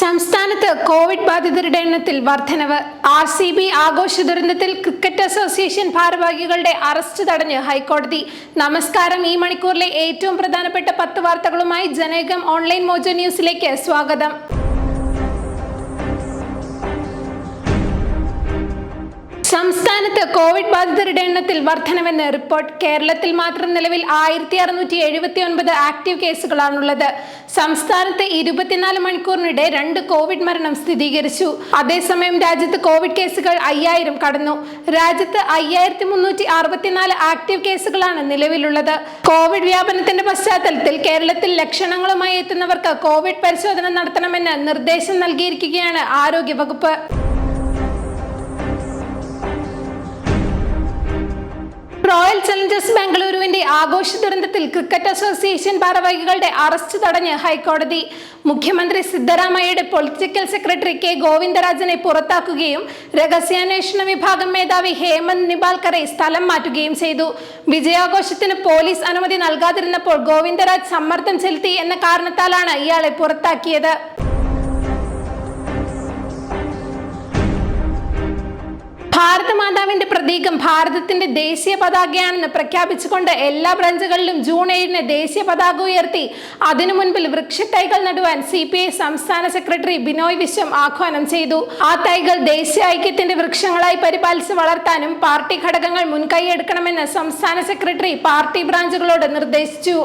സംസ്ഥാനത്ത് കോവിഡ് ബാധിതരുടെ എണ്ണത്തിൽ വർധനവ്. ആർ സി ബി ആഘോഷ ദുരന്തത്തിൽ ക്രിക്കറ്റ് അസോസിയേഷൻ ഭാരവാഹികളുടെ അറസ്റ്റ് തടഞ്ഞ് ഹൈക്കോടതി. നമസ്കാരം ഈ മണിക്കൂറിലെ ഏറ്റവും പ്രധാനപ്പെട്ട പത്ത് വാർത്തകളുമായി ജനകം ഓൺലൈൻ മോജോ ന്യൂസിലേക്ക് സ്വാഗതം. സംസ്ഥാനത്ത് കോവിഡ് ബാധിതരുടെ എണ്ണത്തിൽ വർധനവെന്ന് റിപ്പോർട്ട് കേരളത്തിൽ മാത്രം നിലവിൽ ആയിരത്തി അറുന്നൂറ്റി എഴുപത്തി ഒൻപത് ആക്റ്റീവ് കേസുകളാണുള്ളത്. സംസ്ഥാനത്ത് ഇരുപത്തിനാല് മണിക്കൂറിനിടെ രണ്ട് കോവിഡ് മരണം സ്ഥിരീകരിച്ചു. അതേസമയം രാജ്യത്ത് കോവിഡ് കേസുകൾ അയ്യായിരം കടന്നു. രാജ്യത്ത് അയ്യായിരത്തി മുന്നൂറ്റി അറുപത്തിനാല് ആക്റ്റീവ് കേസുകളാണ് നിലവിലുള്ളത്. കോവിഡ് വ്യാപനത്തിന്റെ പശ്ചാത്തലത്തിൽ കേരളത്തിൽ ലക്ഷണങ്ങളുമായി എത്തുന്നവർക്ക് കോവിഡ് പരിശോധന നടത്തണമെന്ന് നിർദ്ദേശം നൽകിയിരിക്കുകയാണ് ആരോഗ്യവകുപ്പ്. റോയൽ ചലഞ്ചേഴ്സ് ബാംഗ്ലൂരുവിന്റെ ആഘോഷ ദുരന്തത്തിൽ ക്രിക്കറ്റ് അസോസിയേഷൻ ഭാരവാഹികളുടെ അറസ്റ്റ് തടഞ്ഞ് ഹൈക്കോടതി. മുഖ്യമന്ത്രി സിദ്ധരാമയ്യയുടെ പൊളിറ്റിക്കൽ സെക്രട്ടറി കെ ഗോവിന്ദരാജനെ പുറത്താക്കുകയും രഹസ്യാന്വേഷണ വിഭാഗം മേധാവി ഹേമന്ത് നിബാൽക്കറെ സ്ഥലം മാറ്റുകയും ചെയ്തു. വിജയാഘോഷത്തിന് പോലീസ് അനുമതി നൽകാതിരുന്നപ്പോൾ ഗോവിന്ദരാജ് സമ്മർദ്ദം ചെലുത്തി എന്ന കാരണത്താലാണ് ഇയാളെ പുറത്താക്കിയത്. ഭാരത മാതാവിന്റെ പ്രതീകം ഭാരതത്തിന്റെ ദേശീയ പതാകയാണെന്ന് പ്രഖ്യാപിച്ചുകൊണ്ട് എല്ലാ ബ്രാഞ്ചുകളിലും ജൂൺ ഏഴിന് ദേശീയ പതാക ഉയർത്തി. അതിനു മുൻപിൽ വൃക്ഷത്തൈകൾ നടുവാൻ സി പി ഐ സംസ്ഥാന സെക്രട്ടറി ബിനോയ് വിശ്വം ആഹ്വാനം ചെയ്തു. ആ തൈകൾ ദേശീയ ഐക്യത്തിന്റെ വൃക്ഷങ്ങളായി പരിപാലിച്ച് വളർത്താനും പാർട്ടി ഘടകങ്ങൾ മുൻകൈയെടുക്കണമെന്ന് സംസ്ഥാന സെക്രട്ടറി പാർട്ടി ബ്രാഞ്ചുകളോട് നിർദ്ദേശിച്ചു.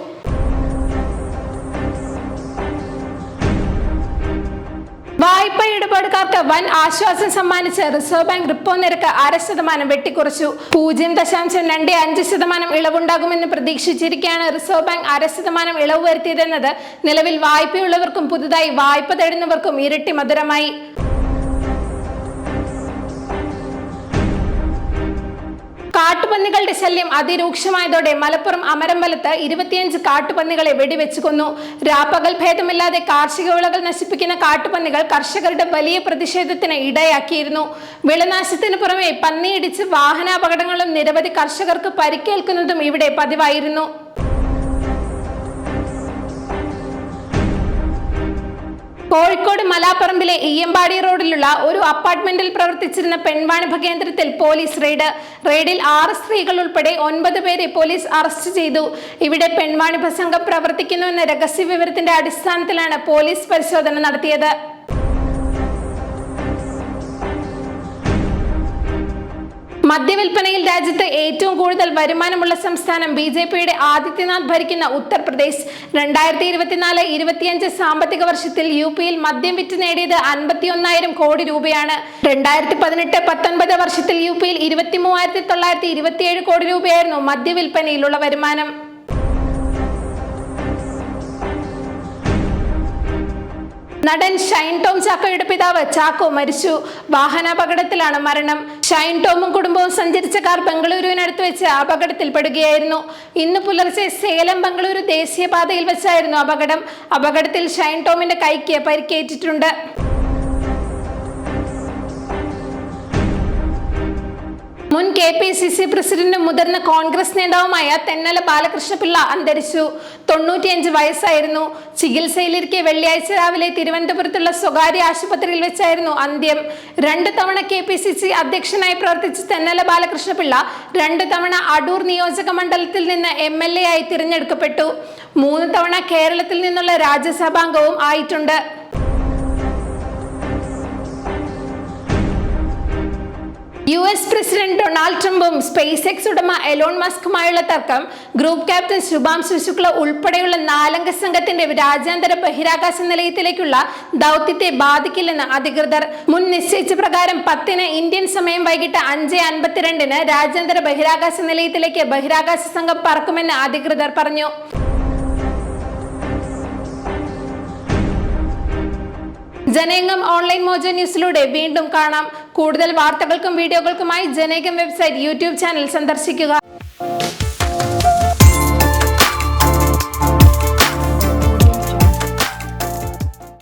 വായ്പ ഇടപാടുകാർക്ക് വൻ ആശ്വാസം സമ്മാനിച്ച് റിസർവ് ബാങ്ക് റിപ്പോ നിരക്ക് അര ശതമാനം വെട്ടിക്കുറച്ചു. പൂജ്യം ദശാംശം രണ്ട് അഞ്ച് ശതമാനം ഇളവുണ്ടാകുമെന്ന് പ്രതീക്ഷിച്ചിരിക്കെയാണ് റിസർവ് ബാങ്ക് അര ശതമാനം ഇളവ് വരുത്തിയതെന്നത്. നിലവിൽ വായ്പയുള്ളവർക്കും പുതുതായി വായ്പ തേടുന്നവർക്കും ഇരട്ടി മധുരമായി. കാട്ടുപന്നികളുടെ ശല്യം അതിരൂക്ഷമായതോടെ മലപ്പുറം അമരമ്പലത്ത് ഇരുപത്തിയഞ്ച് കാട്ടുപന്നികളെ വെടിവെച്ചു കൊന്നു. രാപ്പകൽ ഭേദമില്ലാതെ കാർഷിക വിളകൾ നശിപ്പിക്കുന്ന കാട്ടുപന്നികൾ കർഷകരുടെ വലിയ പ്രതിഷേധത്തിന് ഇടയാക്കിയിരുന്നു. വിളനാശത്തിന് പുറമെ പന്നിയിടിച്ച് വാഹനാപകടങ്ങളും നിരവധി കർഷകർക്ക് പരിക്കേൽക്കുന്നതും ഇവിടെ പതിവായിരുന്നു. കോഴിക്കോട് മലാപ്പറമ്പിലെ ഈയമ്പാടി റോഡിലുള്ള ഒരു അപ്പാർട്ട്മെന്റിൽ പ്രവർത്തിച്ചിരുന്ന പെൺവാണിഭ കേന്ദ്രത്തിൽ പോലീസ് റെയ്ഡ്. റെയ്ഡിൽ ആറ് സ്ത്രീകൾ ഉൾപ്പെടെ ഒൻപത് പേരെ പോലീസ് അറസ്റ്റ് ചെയ്തു. ഇവിടെ പെൺവാണിഭ സംഘം പ്രവർത്തിക്കുന്നുവെന്ന രഹസ്യ വിവരത്തിന്റെ അടിസ്ഥാനത്തിലാണ് പോലീസ് പരിശോധന നടത്തിയത്. മദ്യവിൽപ്പനയിൽ രാജ്യത്ത് ഏറ്റവും കൂടുതൽ വരുമാനമുള്ള സംസ്ഥാനം ബി ജെ പിയുടെ ആദിത്യനാഥ് ഭരിക്കുന്ന ഉത്തർപ്രദേശ്. രണ്ടായിരത്തി ഇരുപത്തിനാല് ഇരുപത്തിയഞ്ച് സാമ്പത്തിക വർഷത്തിൽ യു പിയിൽ മദ്യം വിറ്റ് നേടിയത് അൻപത്തിയൊന്നായിരം കോടി രൂപയാണ്. രണ്ടായിരത്തി പതിനെട്ട് പത്തൊൻപത് വർഷത്തിൽ യു പിയിൽ ഇരുപത്തി മൂവായിരത്തി തൊള്ളായിരത്തി ഇരുപത്തിയേഴ് കോടി രൂപയായിരുന്നു മദ്യവിൽപ്പനയിലുള്ള വരുമാനം. നടൻ ഷൈൻ ടോം ചാക്കോയുടെ പിതാവ് ചാക്കോ മരിച്ചു. വാഹനാപകടത്തിലാണ് മരണം. ഷൈൻ ടോമും കുടുംബവും സഞ്ചരിച്ച കാർ ബംഗളൂരുവിനടുത്ത് വെച്ച് അപകടത്തിൽപ്പെടുകയായിരുന്നു. ഇന്ന് പുലർച്ചെ സേലം ബംഗളൂരു ദേശീയപാതയിൽ വെച്ചായിരുന്നു അപകടം. അപകടത്തിൽ ഷൈൻ ടോമിന്റെ കൈക്ക് പരിക്കേറ്റിട്ടുണ്ട്. മുൻ കെ പി സി സി പ്രസിഡന്റും മുതിർന്ന കോൺഗ്രസ് നേതാവുമായ തെന്നല ബാലകൃഷ്ണപിള്ള അന്തരിച്ചു. തൊണ്ണൂറ്റിയഞ്ച് വയസ്സായിരുന്നു. ചികിത്സയിലിരിക്കെ വെള്ളിയാഴ്ച രാവിലെ തിരുവനന്തപുരത്തുള്ള സ്വകാര്യ ആശുപത്രിയിൽ വെച്ചായിരുന്നു അന്ത്യം. രണ്ട് തവണ കെ പി സി സി അധ്യക്ഷനായി പ്രവർത്തിച്ച തെന്നല ബാലകൃഷ്ണപിള്ള രണ്ട് തവണ അടൂർ നിയോജക മണ്ഡലത്തിൽ നിന്ന് എം എൽ എ ആയി തിരഞ്ഞെടുക്കപ്പെട്ടു. മൂന്ന് തവണ കേരളത്തിൽ നിന്നുള്ള രാജ്യസഭാംഗവും ആയിട്ടുണ്ട്. യു എസ് പ്രസിഡന്റ് ഡൊണാൾഡ് ട്രംപും സ്പേസ് എക്സ് ഉടമ എലോൺ മസ്കുമായുള്ള തർക്കം ഗ്രൂപ്പ് ക്യാപ്റ്റൻ ശുഭാംശു ശുക്ല ഉൾപ്പെടെയുള്ള നാലംഗ സംഘത്തിന്റെ രാജ്യാന്തര ബഹിരാകാശ നിലയത്തിലേക്കുള്ള ദൗത്യത്തെ ബാധിക്കില്ലെന്ന് അധികൃതർ. മുൻ നിശ്ചയിച്ച പ്രകാരം പത്തിന് ഇന്ത്യൻ സമയം വൈകിട്ട് അഞ്ച് അൻപത്തിരണ്ടിന് രാജ്യാന്തര ബഹിരാകാശ നിലയത്തിലേക്ക് ബഹിരാകാശ സംഘം പറക്കുമെന്ന് അധികൃതർ പറഞ്ഞു. ജനങ്ങം ഓൺലൈൻ മോജോ ന്യൂസിലൂടെ വീണ്ടും കാണാം. കൂടുതൽ വാർത്തകൾക്കും വീഡിയോകൾക്കുമായി ജനേകം വെബ്സൈറ്റ് യൂട്യൂബ് ചാനൽ സന്ദർശിക്കുക.